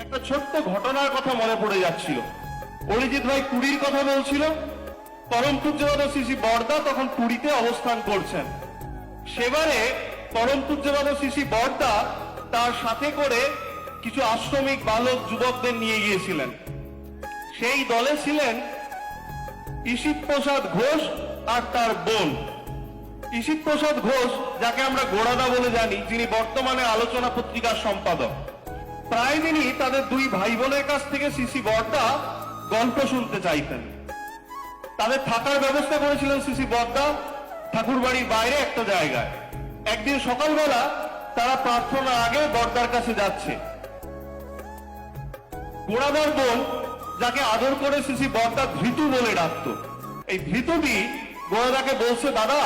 একটা ছোট্ট ঘটনার কথা মনে পড়ে যাচ্ছিল। অরিজিৎ ভাই পুরীর কথা বলছিল। পরম পূজ্যবাদ শ্রী বর্দা তখন পুরীতে অবস্থান করছেন। সেবারে পরম পূজ্যবাদ শ্রী বর্দা তার সাথে করে কিছু আশ্রমিক বালক যুবকদের নিয়ে গিয়েছিলেন। সেই দলে ছিলেন ঈশিত প্রসাদ ঘোষ আর তার বোন। ঈশিত প্রসাদ ঘোষ, যাকে আমরা গোড়াদা বলে জানি, যিনি বর্তমানে আলোচনা পত্রিকার সম্পাদক। প্রায় দিনই তাদের দুই ভাই বোনের কাছ থেকে সিসি বর্দা গল্প শুনতে চাইতেন। তাদের থাকার ব্যবস্থা করেছিলেন সিসি বর্দা ঠাকুর বাড়ির বাইরে একটা জায়গায়। একদিন সকালবেলা তারা প্রার্থনার আগে বর্দার কাছে যাচ্ছে। গোড়াদার বোন যাকে আদর করে সিসি বর্দা ধৃতু বলে ডাকত। এই ধৃতুটি গোড়াদাকে বলছে, দাদা,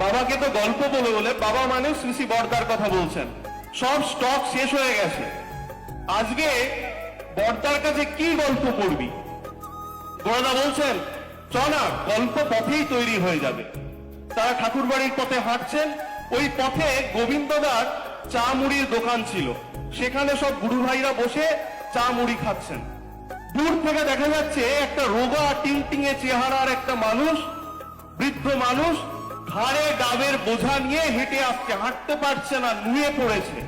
বাবাকে তো গল্প বলে বলে বাবা মানে শ্রী বর্দার কথা বলছেন। সব স্টক শেষ হয়ে গেছে। আজকে বর্দার কাছে কি গল্প করবি গোড়াদা বলছেন চ না, গল্প পথেই তৈরি হয়ে যাবে। তারা ঠাকুর বাড়ির পথে হাঁটছেন, ওই পথে গোবিন্দদার চা মুড়ির দোকান ছিল। সেখানে সব গুরু ভাইরা বসে চা মুড়ি খাচ্ছেন। দূর থেকে দেখা যাচ্ছে একটা রোগা, টিংটিঙে চেহারার একটা মানুষ, বৃদ্ধ মানুষ, ঘাড়ে ডাবের বোঝা নিয়ে হেঁটে আসছে, হাঁটতে পারছে না, নুয়ে পড়েছে।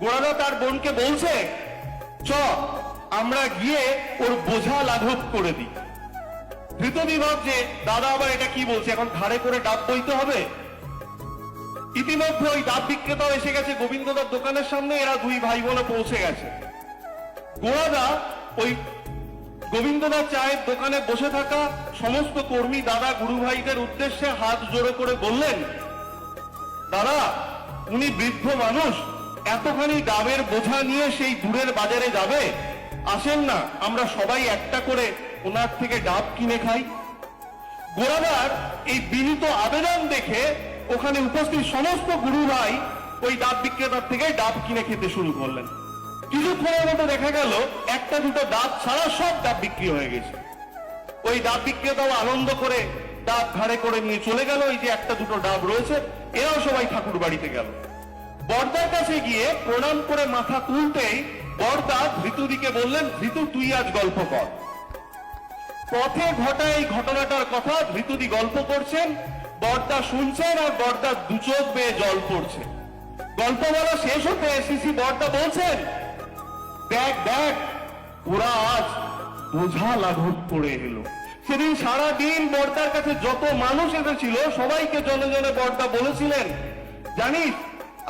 গোড়াদা তার বোনকে বলছে, চ, আমরা গিয়ে ওর বোঝা লাঘব করে দিই। ধৃতদি যে, দাদা আবার এটা কি বলছে? এখন ধারে করে ডাব বইতে হবে? ইতিমধ্যে ওই ডাব বিক্রেতাও এসে গেছে গোবিন্দদার দোকানের সামনে, এরা দুই ভাই বোনে পৌঁছে গেছে। গোড়াদা ওই গোবিন্দদার চায়ের দোকানে বসে থাকা সমস্ত কর্মী দাদা গুরু ভাইদের উদ্দেশ্যে হাত জোড়ো করে বললেন, দাদা, উনি বৃদ্ধ মানুষ এতখানি ডাবের বোঝা নিয়ে সেই দূরের বাজারে যাবে? আসেন না, আমরা সবাই একটা করে ওনার থেকে ডাব কিনে খাই। গোড়াদার এই বিনীত আবেদন দেখে ওখানে উপস্থিত সমস্ত গুরু ভাই ওই ডাব বিক্রেতার থেকে ডাব কিনে খেতে শুরু করলেন। কিছুক্ষণের মতো দেখা গেল, একটা দুটো ডাব ছাড়া সব ডাব বিক্রি হয়ে গেছে। ওই ডাব বিক্রেতাও আনন্দ করে ডাব ঘাড়ে করে নিয়ে চলে গেল, এই যে একটা দুটো ডাব রয়েছে, এরাও সবাই ঠাকুর বাড়িতে গেল। বর্দার কাছে গিয়ে প্রণাম করে মাথা তুলতেই বর্দা ধৃতুদিকে বললেন ধৃতু তুই আজ গল্প কর। পথে ঘটা এই ঘটনাটার কথা ধৃতুদি গল্প করছেন, বর্দা শুনছেন আর বর্দা দুচোখ বেয়ে জল পড়ছে। গল্প বলা শেষ হতে সিসি বর্দা বলছেন, দেখ দেখ, ওরা আজ বোঝা লাঘব করে এলো। সেদিন সারা দিন বর্দার কাছে যত মানুষ এসেছিল, সবাইকে জনে জনে বর্দা বলেছিলেন, জানিস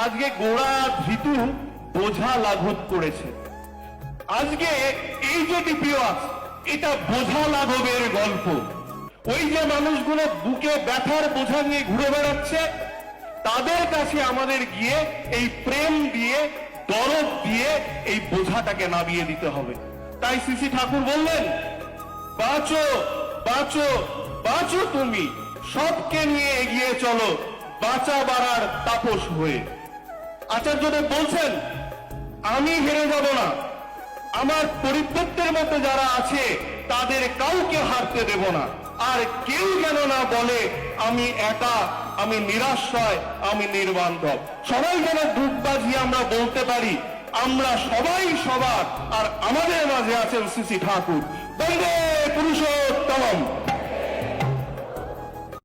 আজকে গোড়া ধৃতু বোঝা লাঘব করেছে। আজকে এই যে ডিপিওয়াস এটা বোঝা লাঘবের গল্প। ওই যে মানুষগুলো বুকে ব্যথার বোঝা নিয়ে ঘুরে বেড়াচ্ছে, তাদের কাছে আমাদের গিয়ে এই প্রেম দিয়ে, দরদ দিয়ে এই বোঝাটাকে নামিয়ে দিতে হবে। তাই সিসি ঠাকুর বললেন, বাঁচো বাঁচো বাঁচো তুমি, সবকে নিয়ে এগিয়ে চলো বাঁচা বাড়ার তাপস হয়ে। আচার্যদেব বলছেন, আমি হেরে যাব না। আমার পরিবর্তের মতো যারা আছে, তাদের কাউকে হারতে দেব না। আর কেউ যেন না বলে, আমি একা, আমি নিরাশ্রয়, আমি নির্বান্ধব। সবাই যেন বুক বাজিয়ে আমরা বলতে পারি, আমরা সবাই সবার, আর আমাদের মাঝে আছেন শ্রী ঠাকুর। বন্দে পুরুষোত্তম